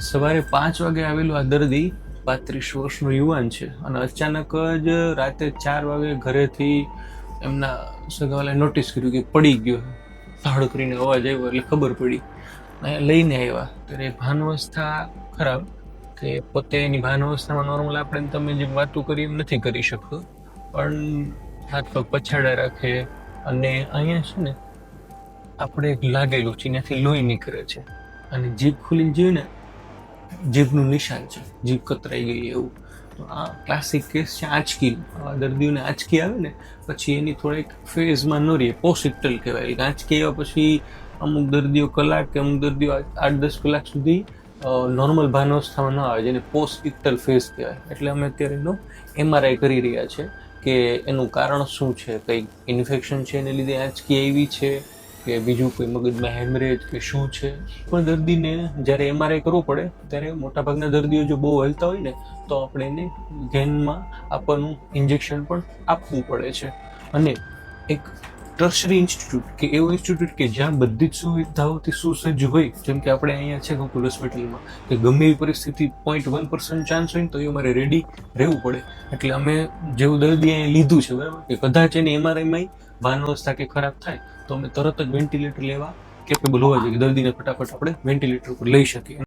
સવારે પાંચ વાગે આવેલું આ દર્દી પાંત્રીસ વર્ષનો યુવાન છે અને અચાનક જ રાતે ચાર વાગે ઘરેથી એમના સગાવાલાએ નોટિસ કર્યું કે પડી ગયો. ધાડ કરીને અવાજ આવ્યો એટલે ખબર પડી. અને લઈને આવ્યા. ત્યારે ભાનવસ્થા ખરાબ કે પોતે એની ભાનવસ્થામાં નોર્મલ આપણે તમે જે વાતો કરી એમ નથી કરી શકતો. પણ હાથ પગ પછાડા રાખે અને અહીંયા છે ને, આપણે લાગેલું છે એનાથી લોહી નીકળે છે. અને જીભ ખુલીને જોયું ને જીભનું નિશાન છે. જીભ કતરાઈ ગઈ એવું. તો આ ક્લાસિક કેસ છે, આંચકી દર્દીઓને આંચકી આવે ને, પછી એની થોડીક ફેઝમાં ન રહીએ. પોસિટલ કહેવાય. આંચકી આવ્યા પછી અમુક દર્દીઓ કલાક કે અમુક દર્દીઓ આઠ દસ કલાક સુધી નોર્મલ ભાનવસ્થામાં ન આવે, જેને પોસ્ટ ઇક્ટલ ફેઝ કહેવાય. એટલે અમે અત્યારે એનો એમઆરઆઈ કરી રહ્યા છે કે એનું કારણ શું છે? કંઈક ઇન્ફેક્શન છે, એને લીધે આંચકી આવી છે? કે બીજું કોઈ મગજમાં હેમરેજ કે શું છે? પણ દર્દીને જ્યારે એમઆરઆઈ કરવો પડે, ત્યારે મોટાભાગના દર્દીઓ જો બહુ હલતા હોય ને, તો આપણે એને ગેનમાં આપવાનું ઇન્જેક્શન પણ આપવું પડે છે. અને એક ટ્રસ્ટરી ઇન્સ્ટિટ્યૂટ કે એવું ઇન્સ્ટિટ્યૂટ કે જ્યાં બધી જ સુવિધાઓથી સુસજ્જ હોય, જેમ કે આપણે અહીંયા છે ગોકુલ હોસ્પિટલમાં, કે ગમે એવી પરિસ્થિતિ પોઈન્ટ વન પર્સન્ટ ચાન્સ હોય ને, તો એ અમારે રેડી રહેવું પડે. એટલે અમે જેવું દર્દી અહીંયા લીધું છે, બરાબર? કે કદાચ એની એમઆરઆઈમાં ભાનવસ્થા કે ખરાબ થાય, તો અમે તરત જ વેન્ટિલેટર લેવા કેપેબલ હોવા જોઈએ દર્દીને ફટાફટ આપણે વેન્ટિલેટર ઉપર લઈ શકીએ.